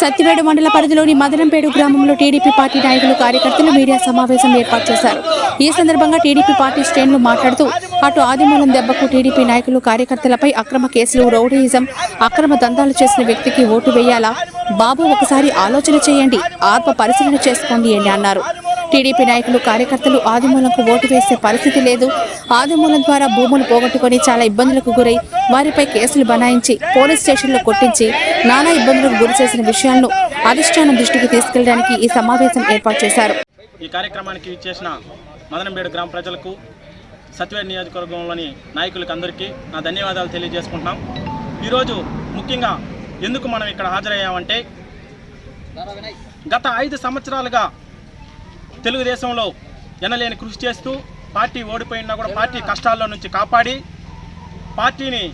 సత్తివేడు మండల పరిధిలోని మదనంపేడు గ్రామంలో టీడీపీ పార్టీ నాయకులు కార్యకర్తలు మీడియా సమావేశం ఏర్పాటు చేశారు. ఈ సందర్భంగా టీడీపీ పార్టీ శ్రేణులు మాట్లాడుతూ అటు ఆదిమూలం దెబ్బకు టీడీపీ నాయకులు కార్యకర్తలపై అక్రమ కేసులు రౌడీయిజం అక్రమ దందాలు చేసిన వ్యక్తికి ఓటు వేయాలా? బాబు ఒకసారి ఆలోచన చేయండి. ఆత్మ పరిశీలన చేసుకోండి అని అన్నారు. టీడీపీ నాయకులు కార్యకర్తలు ఆదిమూలంకు ఓటు వేసే పరిస్థితి లేదు. ఆదిమూలం ద్వారా భూములు పోగొట్టుకొని చాలా ఇబ్బందులకు గురై వారిపై కేసులు బనాయించి పోలీస్ స్టేషన్లో కొట్టించి నానా ఇబ్బందులకు గురి చేసిన విషయాలను అధిష్టానం దృష్టికి తీసుకెళ్ళడానికి ఈ సమావేశం ఏర్పాటు చేశారు. ఈ కార్యక్రమానికి ఇచ్చేసిన మదనంబేడు గ్రామ ప్రజలకు సత్యవేడ్ నియోజకవర్గంలోని నాయకులకు అందరికీ నా ధన్యవాదాలు తెలియజేసుకుంటున్నాం. ఈరోజు ముఖ్యంగా ఎందుకు మనం ఇక్కడ హాజరయ్యామంటే గత ఐదు సంవత్సరాలుగా తెలుగుదేశంలో ఎనలేని కృషి చేస్తూ పార్టీ ఓడిపోయినా కూడా పార్టీ కష్టాల్లో నుంచి కాపాడి పార్టీని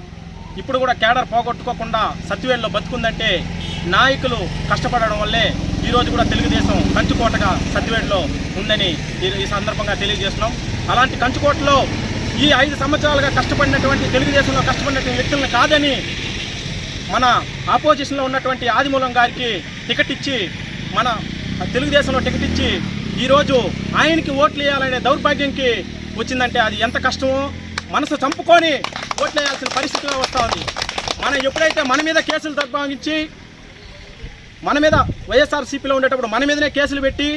ఇప్పుడు కూడా కేడర్ పోగొట్టుకోకుండా సత్యవేల్లో బతుకుందంటే నాయకులు కష్టపడడం వల్లే ఈరోజు కూడా తెలుగుదేశం కంచుకోటగా సత్యవేడులో ఉందని ఈ ఈ సందర్భంగా తెలియజేస్తున్నాం. అలాంటి కంచుకోటలో ఈ ఐదు సంవత్సరాలుగా కష్టపడినటువంటి తెలుగుదేశంలో కష్టపడినటువంటి వ్యక్తులను కాదని మన ఆపోజిషన్లో ఉన్నటువంటి ఆదిమూలం గారికి టికెట్ ఇచ్చి మన తెలుగుదేశంలో టికెట్ ఇచ్చి ఈరోజు ఆయనకి ఓట్లు వేయాలనే దౌర్భాగ్యంకి వచ్చిందంటే అది ఎంత కష్టమో మనసు చంపుకొని ఓట్లు వేయాల్సిన పరిస్థితిలో వస్తూ ఉంది. మనం ఎప్పుడైతే మన మీద కేసులు దర్భాగించి మన మీద వైఎస్ఆర్సీపీలో ఉండేటప్పుడు మన మీదనే కేసులు పెట్టి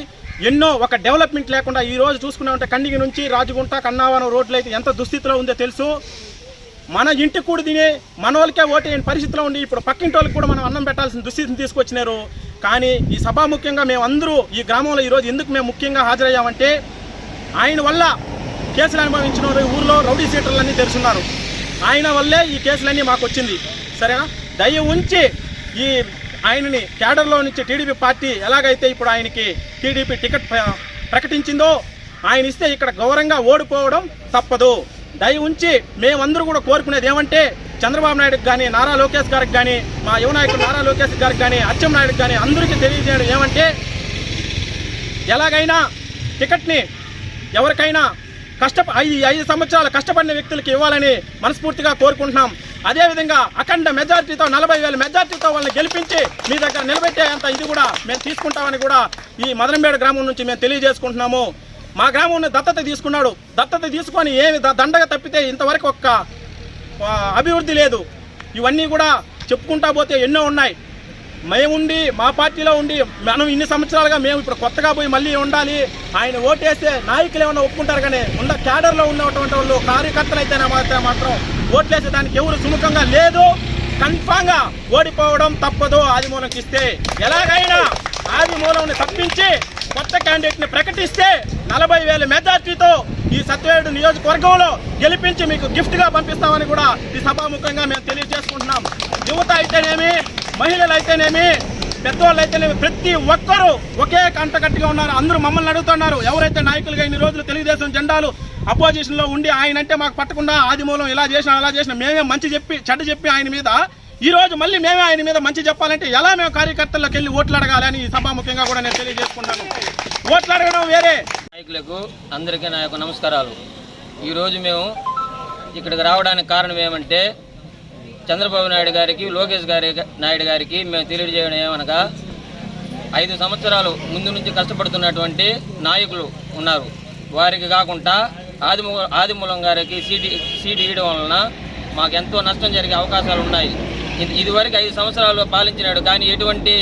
ఎన్నో ఒక డెవలప్మెంట్ లేకుండా ఈ రోజు చూసుకున్నా ఉంటే కండిగి నుంచి రాజగుంట కన్నావరం రోడ్లు అయితే ఎంత దుస్థితిలో ఉందో తెలుసు. మన ఇంటి కూడా తిని మన వాళ్ళకే ఓటేయని పరిస్థితిలో ఉండి ఇప్పుడు పక్కింటి వాళ్ళకి కూడా మనం అన్నం పెట్టాల్సిన దుస్థితిని తీసుకొచ్చినారు. కానీ ఈ సభాముఖ్యంగా మేము అందరూ ఈ గ్రామంలో ఈరోజు ఎందుకు మేము ముఖ్యంగా హాజరయ్యామంటే ఆయన వల్ల కేసులు అనుభవించిన ఊర్లో రౌడీ సీటర్లన్నీ తెలుసున్నారు ఆయన వల్లే ఈ కేసులన్నీ మాకు వచ్చింది. సరేనా? దయ ఉంచి ఈ ఆయనని క్యాడర్లో నుంచి టీడీపీ పార్టీ ఎలాగైతే ఇప్పుడు ఆయనకి టీడీపీ టికెట్ ప్ర- ప్రకటించిందో ఆయన ఇస్తే ఇక్కడ గౌరవంగా ఓడిపోవడం తప్పదు. దయ ఉంచి మేమందరూ కూడా కోరుకునేది ఏమంటే చంద్రబాబు నాయుడుకి కానీ నారా లోకేష్ గారికి కానీ మా యువ నాయకుడు నారా లోకేష్ గారికి కానీ అచ్చెం నాయుడుకి కానీ అందరికీ తెలియజేయడం ఏమంటే ఎలాగైనా టికెట్ని ఎవరికైనా కష్ట ఐదు ఐదు సంవత్సరాలు కష్టపడిన వ్యక్తులకి ఇవ్వాలని మనస్ఫూర్తిగా కోరుకుంటున్నాం. అదేవిధంగా అఖండ మెజార్టీతో నలభై వేల మెజార్టీతో వాళ్ళని గెలిపించి మీ దగ్గర నిలబెట్టే అంత ఇది కూడా మేము తీసుకుంటామని కూడా ఈ మదనంబేడ గ్రామం నుంచి మేము తెలియజేసుకుంటున్నాము. మా గ్రామంలో దత్తత తీసుకున్నాడు. దత్తత తీసుకొని ఏమి దండగా తప్పితే ఇంతవరకు ఒక్క అభివృద్ధి లేదు. ఇవన్నీ కూడా చెప్పుకుంటా పోతే ఎన్నో ఉన్నాయి. మేముండి మా పార్టీలో ఉండి మనం ఇన్ని సంవత్సరాలుగా మేము ఇప్పుడు కొత్తగా పోయి మళ్ళీ ఉండాలి. ఆయన ఓటేస్తే నాయకులు ఏమన్నా ఒప్పుకుంటారు కానీ ఉన్న క్యాడర్లో ఉన్నటువంటి వాళ్ళు కార్యకర్తలు అయితే మాత్రం మాత్రం ఓట్లేసే దానికి ఎవరు సుముఖంగా లేదు. కన్ఫామ్గా ఓడిపోవడం తప్పదు ఆదిమూలంకి ఇస్తే ఎలాగైనా ఆదిమూలంని తప్పించి కొత్త క్యాండిడేట్ని ప్రకటిస్తే నలభై వేల మెజార్టీతో ఈ సత్యవేడు నియోజకవర్గంలో గెలిపించి మీకు గిఫ్ట్గా పంపిస్తామని కూడా ఈ సభాముఖంగా మేము తెలియజేసుకుంటున్నాం. యువత అయితేనేమి మహిళలు అయితేనేమి పెద్దవాళ్ళు అయితేనేమి ప్రతి ఒక్కరూ ఒకే కంటకట్టుగా ఉన్నారు. అందరూ మమ్మల్ని అడుగుతున్నారు ఎవరైతే నాయకులుగా ఇన్ని రోజులు తెలుగుదేశం జెండాలు అపోజిషన్లో ఉండి ఆయన అంటే మాకు పట్టకుండా ఆదిమూలం ఇలా చేసిన అలా చేసినా మేమే మంచి చెప్పి చెడ్డ చెప్పి ఆయన మీద ఈ రోజు మళ్ళీ మేమే ఆయన మీద మంచి చెప్పాలంటే ఎలా మేము కార్యకర్తల్లోకి వెళ్ళి ఓట్లు అడగాలి అని ఈ సభాముఖంగా కూడా నేను తెలియజేసుకుంటాను ఓట్లు అడగడం వేరే నాయకులకు అందరికీ నా యొక్క నమస్కారాలు. ఈరోజు మేము ఇక్కడికి రావడానికి కారణం ఏమంటే చంద్రబాబు నాయుడు గారికి లోకేష్ గారి నాయుడు గారికి మేము తెలియజేయడం ఏమనగా ఐదు సంవత్సరాలు ముందు నుంచి కష్టపడుతున్నటువంటి నాయకులు ఉన్నారు. వారికి కాకుండా ఆదిమూ ఆదిమూలం గారికి సీటు సీటు ఇవ్వడం వలన మాకు ఎంతో నష్టం జరిగే అవకాశాలు ఉన్నాయి. ఇది ఇదివరకు ఐదు సంవత్సరాలు పాలించినాడు కానీ ఎటువంటి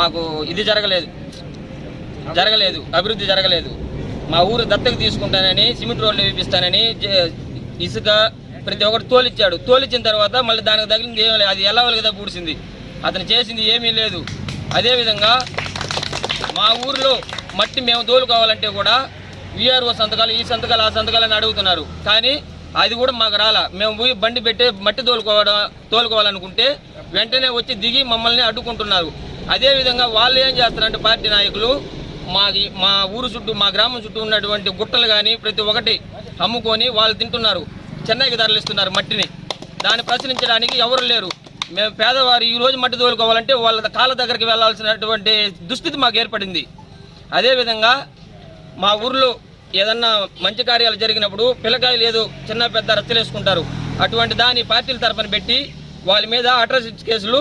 మాకు ఇది జరగలేదు. జరగలేదు అభివృద్ధి జరగలేదు. మా ఊరు దత్తకు తీసుకుంటానని సిమెంట్ రోడ్లు వేపిస్తానని ఇసుక ప్రతి ఒక్కటి తోలిచ్చాడు. తోలిచ్చిన తర్వాత మళ్ళీ దానికి తగిలింది ఏమీ లేదు అది ఎలా కదా పూడ్చింది. అతను చేసింది ఏమీ లేదు. అదేవిధంగా మా ఊర్లో మట్టి మేము తోలుకోవాలంటే కూడా విఆర్ఓ సంతకాలు ఈ సంతకాలు ఆ సంతకాలు అని అడుగుతున్నారు. కానీ అది కూడా మాకు రాలా. మేము పోయి బండి పెట్టి మట్టి తోలుకోవడం తోలుకోవాలనుకుంటే వెంటనే వచ్చి దిగి మమ్మల్ని అడ్డుకుంటున్నారు. అదేవిధంగా వాళ్ళు ఏం చేస్తారంటే పార్టీ నాయకులు మాది మా ఊరు చుట్టూ మా గ్రామం చుట్టూ ఉన్నటువంటి గుట్టలు కానీ ప్రతి ఒక్కటి అమ్ముకొని వాళ్ళు తింటున్నారు. చెన్నైకి తరలిస్తున్నారు మట్టిని. దాన్ని ప్రశ్నించడానికి ఎవరు లేరు. మేము పేదవారు ఈ రోజు మట్టి తోలుకోవాలంటే వాళ్ళ కాళ్ళ దగ్గరికి వెళ్ళాల్సినటువంటి దుస్థితి మాకు ఏర్పడింది. అదేవిధంగా మా ఊర్లో ఏదన్నా మంచి కార్యాలు జరిగినప్పుడు పిల్లకాయలు ఏదో చిన్న పెద్ద రచ్చలేసుకుంటారు. అటువంటి దాని పార్టీల తరపున పెట్టి వాళ్ళ మీద అట్రాసిటీ కేసులు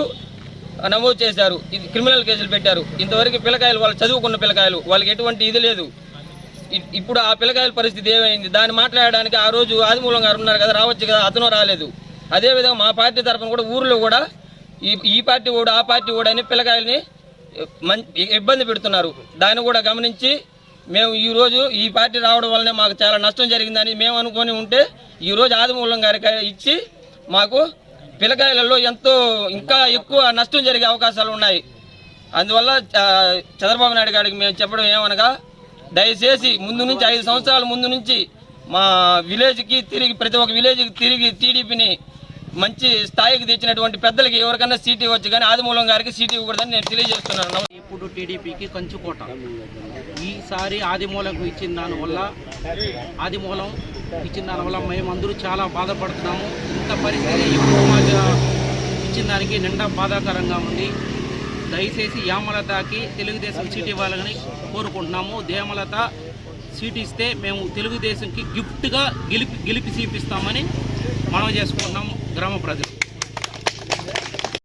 నమోదు చేశారు. ఇది క్రిమినల్ కేసులు పెట్టారు. ఇంతవరకు పిల్లకాయలు వాళ్ళు చదువుకున్న పిల్లకాయలు వాళ్ళకి ఎటువంటి ఇది లేదు. ఇప్పుడు ఆ పిల్లకాయల పరిస్థితి ఏమైంది? దాన్ని మాట్లాడడానికి ఆ రోజు ఆదిమూలం గారు ఉన్నారు కదా రావచ్చు కదా అతను రాలేదు. అదేవిధంగా మా పార్టీ తరఫున కూడా ఊర్లో కూడా ఈ ఈ పార్టీ కూడా ఆ పార్టీ కూడా అని పిల్లకాయల్ని మం- ఇబ్బంది పెడుతున్నారు. దాన్ని కూడా గమనించి మేము ఈ రోజు ఈ పార్టీ రావడం వల్లనే మాకు చాలా నష్టం జరిగిందని మేము అనుకొని ఉంటే ఈ రోజు ఆదిమూలం గారికి ఇచ్చి మాకు పిల్లకాయలలో ఎంతో ఇంకా ఎక్కువ నష్టం జరిగే అవకాశాలు ఉన్నాయి. అందువల్ల చంద్రబాబు నాయుడు గారికి మేము చెప్పడం ఏమనగా దయచేసి ముందు నుంచి ఐదు సంవత్సరాల ముందు నుంచి మా విలేజ్కి తిరిగి ప్రతి ఒక్క విలేజ్కి తిరిగి టీడీపీని మంచి స్థాయికి తెచ్చినటువంటి పెద్దలకి ఎవరికైనా సీటీ ఇవ్వచ్చు కానీ ఆదిమూలం గారికి సీటీ ఇవ్వకూడదని నేను తెలియజేస్తున్నాను. ఇప్పుడు టీడీపీకి కంచుకోట. ఈసారి ఆదిమూలకు ఇచ్చిన దానివల్ల ఆదిమూలం ఇచ్చిన దానివల్ల మేమందరూ చాలా బాధపడుతున్నాము. ఇంత పరిస్థితి ఇప్పుడు మాకు ఇచ్చిన దానికి నిండా బాధాకరంగా ఉంది. దయచేసి యామలతకి తెలుగుదేశం సీట్ ఇవ్వాలని కోరుకుంటున్నాము. దేమలత సీట్ ఇస్తే మేము తెలుగుదేశంకి గిఫ్ట్గా గెలిపి గెలిపి చూపిస్తామని మనం చేసుకుంటున్నాము గ్రామ ప్రజలు.